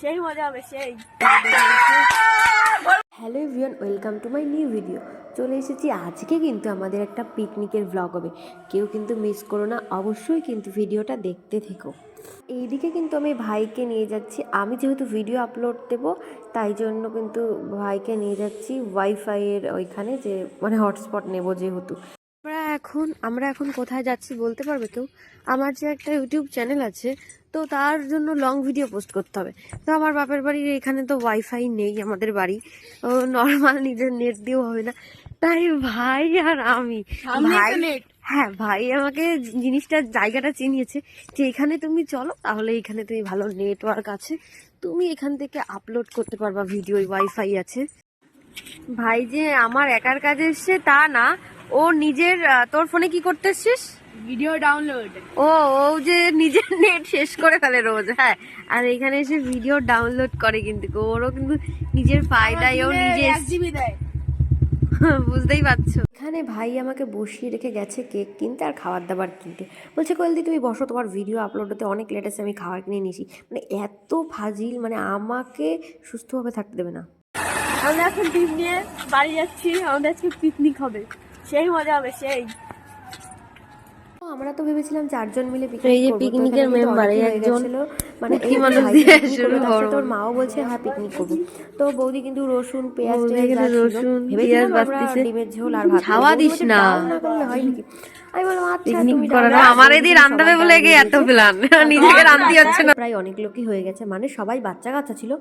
সেই মজা হবে, সেই। Hello everyone, welcome to my new video. চলে এসেছি আজকে কিন্তু আমাদের একটা পিকনিকের ভ্লগ হবে। কেউ কিন্তু মিস করো না, অবশ্যই কিন্তু ভিডিওটা দেখতে থেকো। এইদিকে কিন্তু আমি ভাইকে নিয়ে যাচ্ছি। আমি যেহেতু ভিডিও আপলোড দেব, তাই জন্য কিন্তু ভাইকে নিয়ে যাচ্ছি। ওয়াইফাইয়ের ওইখানে যে মানে হটস্পট নেব যেহেতু। এখন আমরা এখন কোথায় যাচ্ছি বলতে পারবে কেউ? আমার যে একটা ইউটিউব চ্যানেল আছে তো তার জন্য লং ভিডিও পোস্ট করতে হবে। তো আমার বাপের বাড়ির এখানে তো ওয়াইফাই নেই আমাদের বাড়ি। ও নর্মাল নিজের নেট দিয়েও হবে না। তাই ভাই আর আমি। ভাই হ্যাঁ ভাই আমাকে জিনিসটা জায়গাটা চিনিয়েছে যে এখানে তুমি চলো তাহলে এখানে তুমি ভালো নেটওয়ার্ক আছে। তুমি এখান থেকে আপলোড করতে পারবা ভিডিও ওয়াইফাই আছে। ভাই যে আমার একার কাজে এসছে তা না ও নিজের তোর ফোনে কি করতে এসছিস? ভিডিও ডাউনলোড ও ও যে নিজের নেট শেষ করে ফেলে রোজ হ্যাঁ। আর এখানে এসে ভিডিও ডাউনলোড করে কিন্তু ওরও কিন্তু নিজের ফায়দায় ও নিজে দেয়। বুঝতেই পারছ। এখানে ভাই আমাকে বসিয়ে রেখে গেছে কেক কিনতে আর খাবার দাবার কিনতে। বলছে কলদি তুমি বসো তোমার ভিডিও আপলোড হতে অনেক লেট আছে আমি খাবার কিনে নিয়েছি। মানে এত ফাজিল মানে আমাকে সুস্থভাবে থাকতে দেবে না। আমরা এখন টিম নিয়ে বাড়ি যাচ্ছি আমাদের আজকে পিকনিক হবে। সেই মজা হবে সেই। আমরা তো ভেবেছিলাম চারজন মিলে এই যে পিকনিকের মেম্বার এই একজন মানে এই মানুষ দিয়ে শুরু করবে, তার মাও বলছে হ্যাঁ পিকনিক করব। তো বৌদি কিন্তু রসুন পেঁয়াজ রসুন, পেঁয়াজ আমরা ডিমের ঝোল আর ভাত ছাওয়া দিস না। হয় নাকি? আমি বললাম আচ্ছা তুমি করে না আমার এদিকে রান্নাবে বলে গিয়ে এত প্ল্যান নিজেকে রান্তি হচ্ছে না। প্রায় অনেক লোকই হয়ে গেছে। মানে সবাই বাচ্চা কাচ্চা ছিল।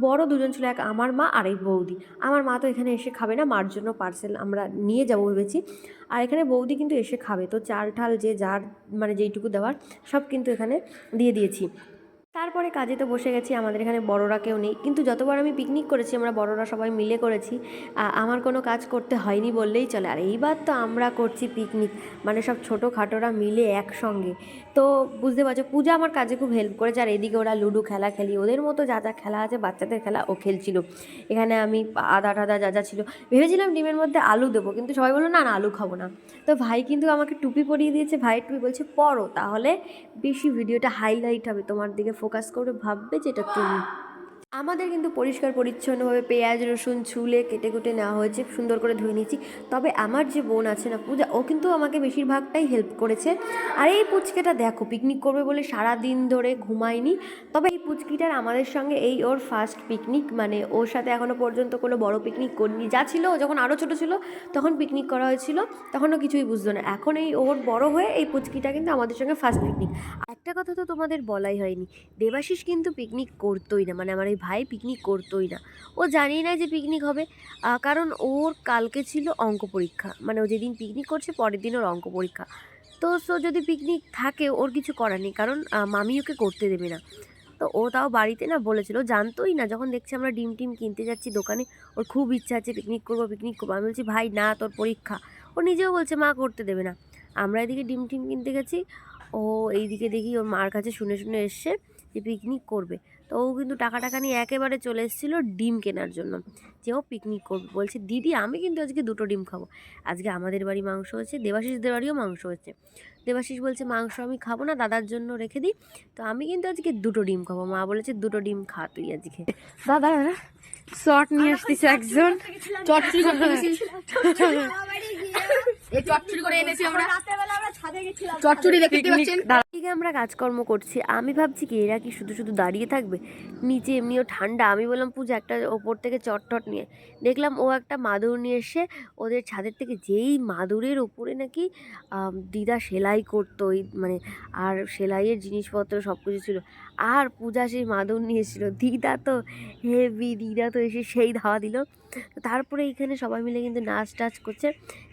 বড় দুজন ছিল এক আমার মা আর এই বৌদি। আমার মা তো এখানে এসে খাবে না মার জন্য পার্সেল আমরা নিয়ে যাব ভেবেছি। আর এখানে বৌদি কিন্তু এসে খাবে। তো চাল ঠাল যে যার মানে যেইটুকু দেওয়ার সব কিন্তু এখানে দিয়ে দিয়েছি। তারপরে কাজে তো বসে গেছি, আমাদের এখানে বড়রা কেউ নেই। কিন্তু যতবার আমি পিকনিক করেছি, আমরা বড়রা সবাই মিলে করেছি আমার কোনো কাজ করতে হয়নি বললেই চলে। আর এইবার তো আমরা করছি পিকনিক মানে সব ছোটো খাটোরা মিলে একসঙ্গে। তো বুঝতে পারছ, পূজা আমার কাজে খুব হেল্প করেছে, আর এদিকে ওরা লুডো খেলা খেলি, ওদের মতো যা যা খেলা আছে বাচ্চাদের খেলা ও খেলছিল। এখানে আমি আদা টাদা যা যা ছিল, ভেবেছিলাম ডিমের মধ্যে আলু দেবো, কিন্তু সবাই বলল, না না, আলু খাব না। তো ভাই কিন্তু আমাকে টুপি পরিয়ে দিয়েছে ভাইয়ের টুপি বলছে, পরো, তাহলে বেশি ভিডিওটা হাইলাইট হবে, তোমার দিকে ফোকাস করে ভাববে যে এটা তুমি। আমাদের কিন্তু পরিষ্কার, পরিচ্ছন্নভাবে পেঁয়াজ, রসুন ছুলে কেটে কুটে নেওয়া হয়েছে। সুন্দর করে ধুয়ে নিয়েছি। তবে আমার যে বোন আছে না, পূজা, ও কিন্তু আমাকে বেশিরভাগটাই হেল্প করেছে। আর এই পুচকেটা দেখো পিকনিক করবে বলে সারা দিন ধরে ঘুমায়নি। তবে এই পুচকিটার আমাদের সঙ্গে এই ওর ফার্স্ট পিকনিক মানে ওর সাথে এখনও পর্যন্ত কোনো বড় পিকনিক করিনি। যা ছিল, ও যখন আরও ছোটো ছিল, তখন পিকনিক করা হয়েছিল, তখনও কিছুই বুঝতো না। এখন এই ওর বড় হয়ে এই পুচকিটা কিন্তু আমাদের সঙ্গে ফার্স্ট পিকনিক একটা কথা তো তোমাদের বলাই হয়নি। দেবাশিস কিন্তু পিকনিক করতোই না মানে আমার এই ভাই পিকনিক করতোই না। ও জানিয়ে না যে পিকনিক হবে কারণ ওর কালকে ছিল অঙ্ক পরীক্ষা। মানে ও যেদিন পিকনিক করছে, পরের দিন ওর অঙ্ক পরীক্ষা। তো সো যদি পিকনিক থাকে, ওর কিছু করার নেই, কারণ মামি ওকে করতে দেবে না। তো ও তাও বাড়িতে না বলেছিল, জানতোই না, যখন দেখছি আমরা ডিম টিম কিনতে যাচ্ছি দোকানে, ওর খুব ইচ্ছা আছে পিকনিক করব পিকনিক করব। আমি বলছি, ভাই, না, তোর পরীক্ষা। ও নিজেও বলছে, মা, করতে দেবে না। আমরা এদিকে ডিম টিম কিনতে গেছি ও এইদিকে দেখি ওর মার কাছে শুনে শুনে এসছে যে পিকনিক করবে। তো ও কিন্তু টাকা টাকা নিয়ে একেবারে চলে এসেছিল ডিম কেনার জন্য। যে ও পিকনিক করবে। বলছে দিদি আমি কিন্তু আজকে দুটো ডিম খাব। আজকে আমাদের বাড়ি মাংস হয়েছে দেবাশিসদের বাড়িও মাংস হয়েছে দেবাশিস বলছে মাংস আমি খাব না দাদার জন্য রেখে দিই। তো আমি কিন্তু আজকে দুটো ডিম খাব। মা বলেছে দুটো ডিম খা তুই আজকে। দাদা শর্ট নিয়ে আসতেছে একজন। করতে এই চটচড়ি করে এনেছি আমরা। রাতেবেলা আমরা ছাদে গেছিলাম। চটচড়ি দেখতে পাচ্ছেন? এদিকে আমরা কাজকর্ম করছি। আমি ভাবছি কি এরা কি শুধু শুধু দাঁড়িয়ে থাকবে? নিচে এমনিও ঠান্ডা। আমি বললাম পূজা একটা ওপর থেকে চটটট নিয়ে দেখলাম ও একটা মাদুর নিয়ে এসে ওদের ছাদের থেকে যেই মাদুরের ওপরে নাকি দিদা সেলাই করতো। ওই মানে আর সেলাইয়ের জিনিসপত্র সব কিছু ছিল। আর পূজা সেই মাদুর নিয়ে এসেছিল। দিদা তো হেভি দিদা তো এসে সেই ধাওয়া দিল। তারপরে এইখানে সবাই মিলে কিন্তু নাচ টাচ করছে।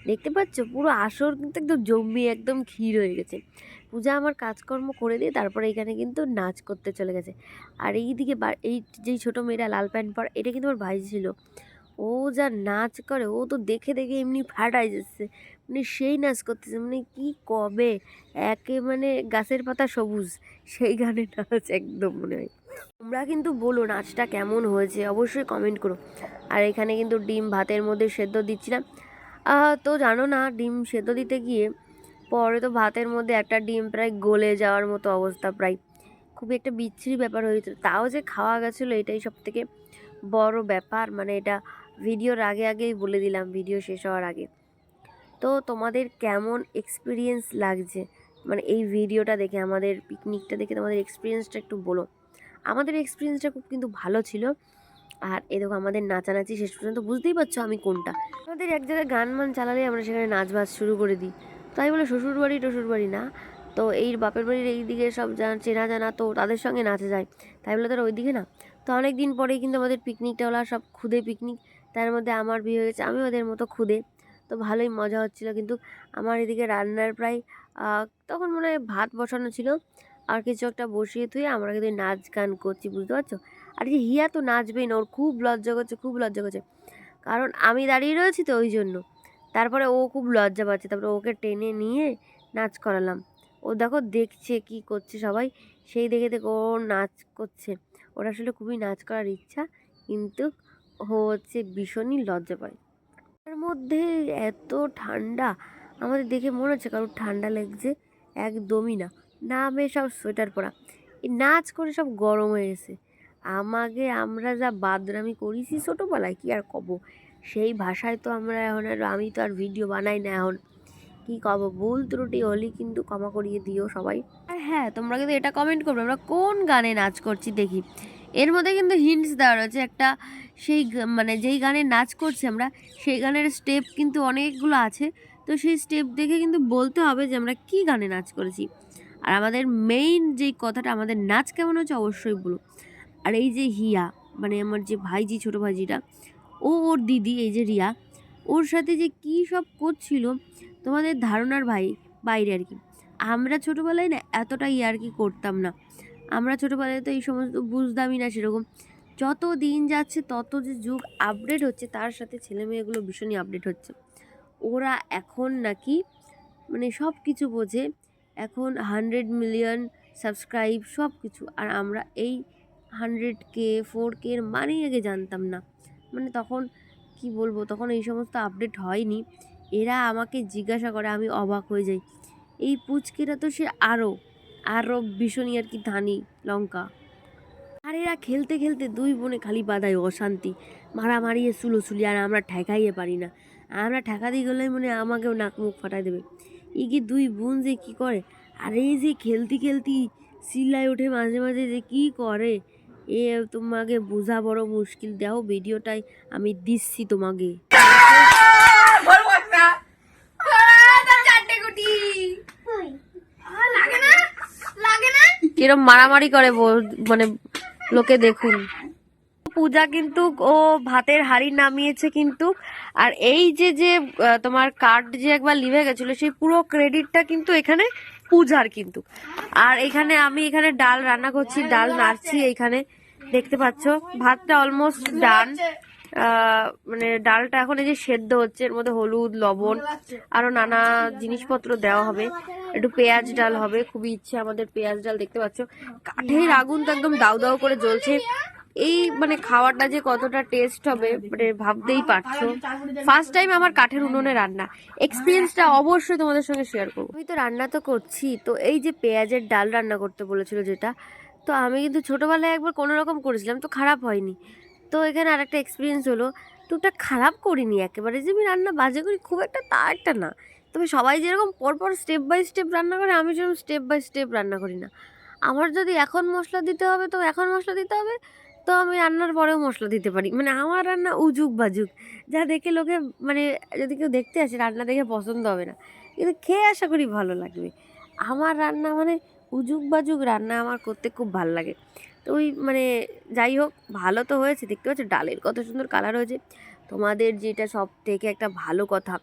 দেখতে পাচ্ছ? পুরো আসর কিন্তু একদম জম্মি একদম ক্ষীর হয়ে গেছে। পূজা আমার কাজকর্ম করে দিয়ে তারপরে এখানে কিন্তু নাচ করতে চলে গেছে। আর এইদিকে এই যেই ছোটো মেয়েটা লাল প্যান্ট পর, এটা কিন্তু আমার ভাই ছিল। ও যা নাচ করে, ও তো দেখে দেখে এমনি ফাটাই যাচ্ছে। মানে সেই নাচ করতেছে মানে কি কবে? একে মানে গাছের পাতা সবুজ, সেই গানে নাচ একদম মনে হয়। তোমরা কিন্তু বলো নাচটা কেমন হয়েছে, অবশ্যই কমেন্ট করো। আর এখানে কিন্তু ডিম ভাতের মধ্যে সেদ্ধ দিচ্ছিলাম তো জানো না, ডিম সেদ্ধ দিতে গিয়ে পরে তো ভাতের মধ্যে একটা ডিম প্রায় গলে যাওয়ার মতো অবস্থা প্রায়। খুবই একটা বিচ্ছিরি ব্যাপার হয়েছিল তাও যে খাওয়া গেছিল এটাই সব থেকে বড় ব্যাপার। মানে এটা ভিডিওর আগে আগেই বলে দিলাম, ভিডিও শেষ হওয়ার আগে। তো তোমাদের কেমন এক্সপিরিয়েন্স লাগছে? মানে এই ভিডিওটা দেখে, আমাদের পিকনিকটা দেখে তোমাদের এক্সপিরিয়েন্সটা একটু বলো। আমাদের এক্সপিরিয়েন্সটা খুব কিন্তু ভালো ছিল। আর এ দেখো আমাদের নাচানাচি শেষ পর্যন্ত বুঝতেই পারছ আমি কোনটা। আমাদের এক জায়গায় গান মান চালালে আমরা সেখানে নাচ বাজ শুরু করে দিই। তাই বলে শ্বশুর বাড়ি টশুর বাড়ি না। তো এই বাপের বাড়ির এই দিকে সব চেনা জানা তো তাদের সঙ্গে নাচে যায়। তাই বলে তারা ওই দিকে না। তো অনেক দিন পরেই কিন্তু আমাদের পিকনিকটা হলো সব খুদে পিকনিক তার মধ্যে আমার বিয়ে হয়ে গেছে আমি ওদের মতো খুদে। তো ভালোই মজা হচ্ছিল কিন্তু আমার এদিকে রান্নার প্রায় তখন মনে হয় ভাত বসানো ছিল। আর কিছু একটা বসিয়ে থুয়ে আমরা কিন্তু নাচ গান করছি, বুঝতে পারছ? আর যে হিয়া তো নাচবেই না, ওর খুব লজ্জা করছে, খুব লজ্জা করছে। কারণ আমি দাঁড়িয়ে রয়েছি তো ওই জন্য। তারপরে ও খুব লজ্জা পাচ্ছে, তারপরে ওকে টেনে নিয়ে নাচ করালাম। ও দেখো দেখছে কি করছে সবাই, সেই দেখে দেখে ও নাচ করছে। ওর আসলে খুবই নাচ করার ইচ্ছা, কিন্তু হচ্ছে ভীষণই লজ্জা পায়। তার মধ্যে এত ঠান্ডা, আমাদের দেখে মনে হচ্ছে কারোর ঠান্ডা লাগছে, একদমই না। নামে সব সোয়েটার পরা। এই নাচ করে সব গরম হয়ে গেছে। আমাকে আমরা যা বাদরামি করেছি ছোটোবেলায়, কি আর কব? সেই ভাষায় তো আমরা এখন আর, আমি তো আর ভিডিও বানাই না এখন। কি কব? ভুল ত্রুটি হলে কিন্তু ক্ষমা করিয়ে দিও সবাই। আর হ্যাঁ তোমরা কিন্তু এটা কমেন্ট করবে, আমরা কোন গানে নাচ করছি দেখি। এর মধ্যে কিন্তু হিন্টস দেওয়া রয়েছে, একটা সেই মানে যেই গানে নাচ করছি আমরা, সেই গানের স্টেপ কিন্তু অনেকগুলো আছে। তো সেই স্টেপ দেখে কিন্তু বলতে হবে যে আমরা কি গানে নাচ করেছি। আর আমাদের মেইন যেই কথাটা, আমাদের নাচ কেমন হচ্ছে অবশ্যই বলো আর এই যে হিয়া মানে আমার যে ভাইজি, ছোটো ভাইজিটা, ও ওর দিদি, এই যে রিয়া, ওর সাথে যে কী সব করছিল, তোমাদের ধারণার ভাই, বাইরে আর কি। আমরা ছোটোবেলায় না এতটা ইয়ার্কি করতাম না। আমরা ছোটোবেলায় তো এই সমস্ত বুঝতামই না সেরকম। যত দিন যাচ্ছে, তত যে যুগ আপডেট হচ্ছে, তার সাথে ছেলে মেয়েগুলো ভীষণই আপডেট হচ্ছে। ওরা এখন নাকি মানে সব কিছু বোঝে এখন হান্ড্রেড মিলিয়ন সাবস্ক্রাইব সব কিছু আর আমরা এই হান্ড্রেড কে ফোর কে এর মানেই আগে জানতাম না। মানে তখন কি বলব, তখন এই সমস্ত আপডেট হয়নি। এরা আমাকে জিজ্ঞাসা করে, আমি অবাক হয়ে যাই। এই পুচকেরা তো সে আরও আরও ভীষণই আর কি ধানি লঙ্কা। আর এরা খেলতে খেলতে দুই বোনে খালি বাদায় অশান্তি। মারামারিয়ে সুলোসুলি, আর আমরা ঠেকাইয়ে পারি না। আমরা ঠেকাতে গেলে মনে আমাকেও নাক মুখ ফাটাই দেবে। এই কি দুই বোন যে কী করে? আর এই যে খেলতি খেলতি সিলাই ওঠে মাঝে মাঝে যে কি করে? এ তোমাকে বোঝা বড় মুশকিল। দাও ভিডিওটাই আমি দিচ্ছি তোমাকে। কিরম মারামারি করে মানে লোকে দেখুন। পূজা কিন্তু ও ভাতের হাড়ি নামিয়েছে কিন্তু। আর এই যে যে তোমার কার্ড যে একবার লিভে গেছিল, সেই পুরো ক্রেডিটটা কিন্তু এখানে পূজার কিন্তু। আর এখানে আমি এখানে ডাল রান্না করছি, ডাল নাড়ছি এইখানে দেখতে পাচ্ছ, ভাতটা অলমোস্ট ডান মানে ডালটা এখন এই যে সেদ্ধ হচ্ছে, এর মধ্যে হলুদ, লবণ, আরও নানা জিনিসপত্র দেওয়া হবে। একটু পেঁয়াজ ডাল হবে, খুবই ইচ্ছে আমাদের পেঁয়াজ ডাল, দেখতে পাচ্ছ। কাঠের আগুন তো একদম দাউ দাউ করে জ্বলছে। এই মানে খাওয়াটা যে কতটা টেস্ট হবে মানে ভাবতেই পারছ। ফার্স্ট টাইম আমার কাঠের উনুনে রান্না। এক্সপিরিয়েন্সটা অবশ্যই তোমাদের সঙ্গে শেয়ার করব। আমি তো রান্না তো করছি, তো এই যে পেঁয়াজের ডাল রান্না করতে বলেছিল যেটা, তো আমি কিন্তু ছোটোবেলায় একবার কোনো রকম করেছিলাম, তো খারাপ হয়নি। তো এখানে আরেকটা এক্সপিরিয়েন্স হলো টুকটাক খারাপ করিনি একেবারে যে আমি রান্না বাজে করি, খুব একটা তা একটা না। তবে সবাই যেরকম পরপর স্টেপ বাই স্টেপ রান্না করে, আমি সেরকম স্টেপ বাই স্টেপ রান্না করি না। আমার যদি এখন মশলা দিতে হবে, তো এখন মশলা দিতে হবে। তো আমি রান্নার পরেও মশলা দিতে পারি। মানে আমার রান্না উজুক বাজুক। যা দেখে লোকে মানে যদি কেউ দেখতে আসে, রান্না দেখে পছন্দ হবে না। কিন্তু খেয়ে আশা করি ভালো লাগবে। আমার রান্না মানে উজুক বাজুক রান্না আমার করতে খুব ভালো লাগে। তো ওই মানে যাই হোক, ভালো তো হয়েছে। দেখতে পাচ্ছ, ডালের কত সুন্দর কালার হয়েছে। তোমাদের যেটা সব থেকে একটা ভালো কথা,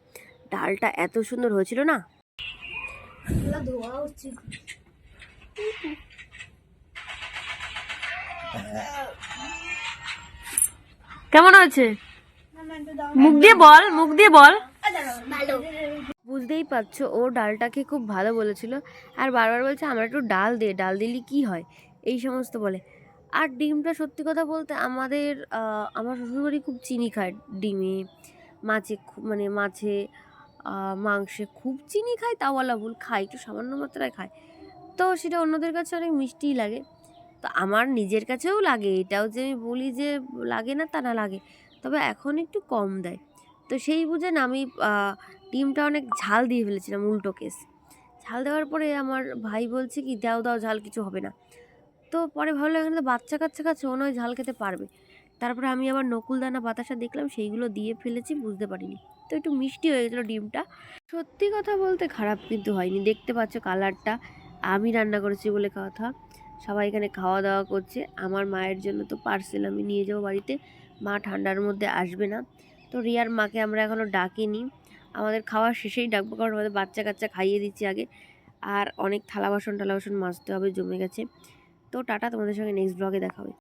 ডালটা এত সুন্দর হয়েছিল না? কেমন হয়েছে? মুখ দিয়ে বল, মুখ দিয়ে বল। বুঝতেই পারছ, ও ডালটাকে খুব ভালো বলেছিল। আর বারবার বলছে, আমরা একটু ডাল দে, ডাল দিলে কি হয়? এই সমস্ত বলে। আর ডিমটা সত্যি কথা বলতে আমাদের আমার শ্বশুরবাড়ি খুব চিনি খায় ডিমে। মাছে মানে মাছে মাংসে খুব চিনি খায় তাওয়ালা ভুল, খায়, একটু সামান্য মাত্রায় খায়। তো সেটা অন্যদের কাছে অনেক মিষ্টিই লাগে। তো আমার নিজের কাছেও লাগে। এটাও যে আমি বলি যে লাগে না তা না লাগে। তবে এখন একটু কম দেয়। তো সেই বুঝে না আমি ডিমটা অনেক ঝাল দিয়ে ফেলেছিলাম উল্টো কেস। ঝাল দেওয়ার পরে আমার ভাই বলছে কি, দাও দাও, ঝাল, কিছু হবে না। তো পরে ভাবলাম, এখানে তো বাচ্চা কাচ্চা কাছে ও নয় ঝাল খেতে পারবে। তারপরে আমি আবার নকুলদানা বাতাসা দেখলাম, সেইগুলো দিয়ে ফেলেছি, বুঝতে পারিনি। তো একটু মিষ্টি হয়ে গেছিল ডিমটা। সত্যি কথা বলতে খারাপ কিন্তু হয়নি। দেখতে পাচ্ছ কালারটা। আমি রান্না করেছি বলে কথা। সবাই এখানে খাওয়া দাওয়া করছে। আমার মায়ের জন্য তো পার্সেল আমি নিয়ে যাব বাড়িতে। মা ঠান্ডার মধ্যে আসবে না। তো রিয়ার মাকে আমরা এখনও ডাকিনি। আমাদের খাওয়া শেষেই ডাকবো কারণ আমাদের বাচ্চা কাচ্চা খাইয়ে দিচ্ছি আগে। আর অনেক থালা বাসন টালা বাসন মাজতে হবে, জমে গেছে। তো টাটা, তোমাদের সঙ্গে নেক্সট ব্লগে দেখা হবে।